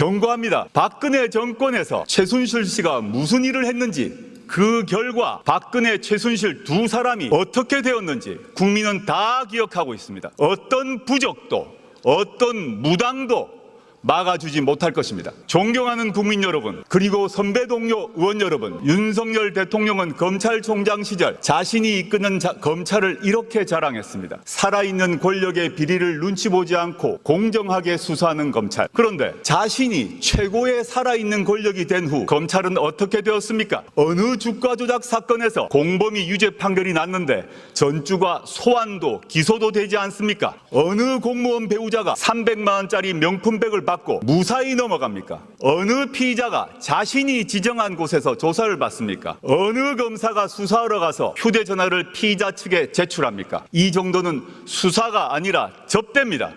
경고합니다. 박근혜 정권에서 최순실 씨가 무슨 일을 했는지 그 결과 박근혜, 최순실 두 사람이 어떻게 되었는지 국민은 다 기억하고 있습니다. 어떤 부적도 어떤 무당도 막아주지 못할 것입니다. 존경하는 국민 여러분, 그리고 선배 동료 의원 여러분, 윤석열 대통령은 검찰총장 시절 자신이 이끄는 자- 검찰을 이렇게 자랑했습니다. 살아있는 권력의 비리를 눈치 보지 않고 공정하게 수사하는 검찰. 그런데 자신이 최고의 살아있는 권력이 된 후 검찰은 어떻게 되었습니까? 어느 주가 조작 사건에서 공범이 유죄 판결이 났는데 전주가 소환도 기소도 되지 않습니까? 어느 공무원 배우자가 300만 원짜리 명품백을 받고 무사히 넘어갑니까? 어느 피의자가 자신이 지정한 곳에서 조사를 받습니까? 어느 검사가 수사하러 가서 휴대전화를 피의자 측에 제출합니까? 이 정도는 수사가 아니라 접대입니다.